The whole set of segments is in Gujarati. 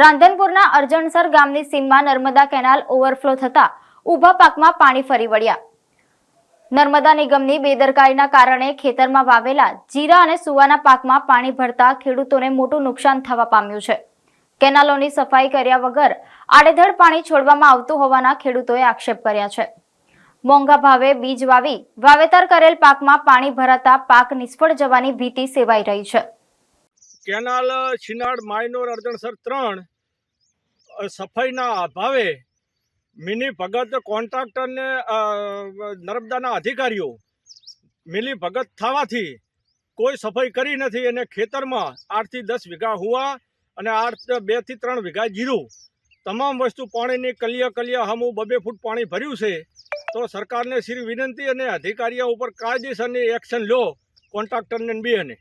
રાંધનપુરના અરજણસર ગામની સીમમાં નર્મદા કેનાલ ઓવરફ્લો થતા ઊભા પાકમાં પાણી ફરી વળ્યા. નર્મદા નિગમની બેદરકારીના કારણે ખેતરમાં વાવેલા જીરા અને સુવાના પાકમાં પાણી ભરતા ખેડૂતોને મોટું નુકસાન થવા પામ્યું છે. કેનાલોની સફાઈ કર્યા વગર આડેધડ પાણી છોડવામાં આવતું હોવાના ખેડૂતોએ આક્ષેપ કર્યા છે. મોંઘા ભાવે બીજ વાવી વાવેતર કરેલ પાકમાં પાણી ભરાતા પાક નિષ્ફળ જવાની ભીતિ સેવાઈ રહી છે. કેનાલ છીનાડ માયનોર અર્જણસર ત્રણ સફાઈના અભાવે મિની ભગત કોન્ટ્રાક્ટરને નર્મદાના અધિકારીઓ મિલી ભગત થવાથી કોઈ સફાઈ કરી નથી અને ખેતરમાં આઠથી દસ વીઘા હુવા અને આઠ બેથી ત્રણ વીઘા જીરું, તમામ વસ્તુ પાણીની કલિયા કલિયા હમું બબે ફૂટ પાણી ભર્યું છે, તો સરકારને શ્રી વિનંતી અને અધિકારીઓ ઉપર કાયદેસરની એક્શન લો, કોન્ટ્રાક્ટરને બી અને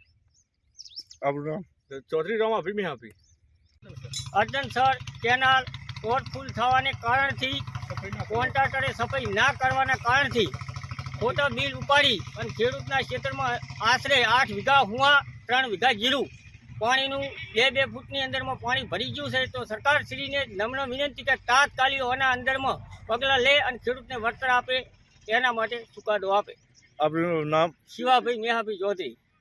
આપણું નામ? ચૌધરી રામા ભીમી આપી. અર્જનસર કેનાલ ઓવરફુલ થવાને કારણથી કોન્ટ્રાક્ટરે સફાઈ ના કરવાના કારણથી ખોટા બિલ ઉપાડી અને ખેડૂતના ક્ષેત્રમાં આશરે આઠ વીઘા હુવા ત્રણ વીઘા જીરું પાણીનું બે બે ફૂટની અંદરમાં પાણી ભરી ગયું છે તો સરકારશ્રીને નમ્ર વિનંતી કે તાત્કાલિક આના અંદરમાં પગલાં લે અને ખેડૂતને વળતર આપે એના માટે ચુકાદો આપે. આપણું નામ? શિવાભાઈ મેહાભાઈ ચૌધરી.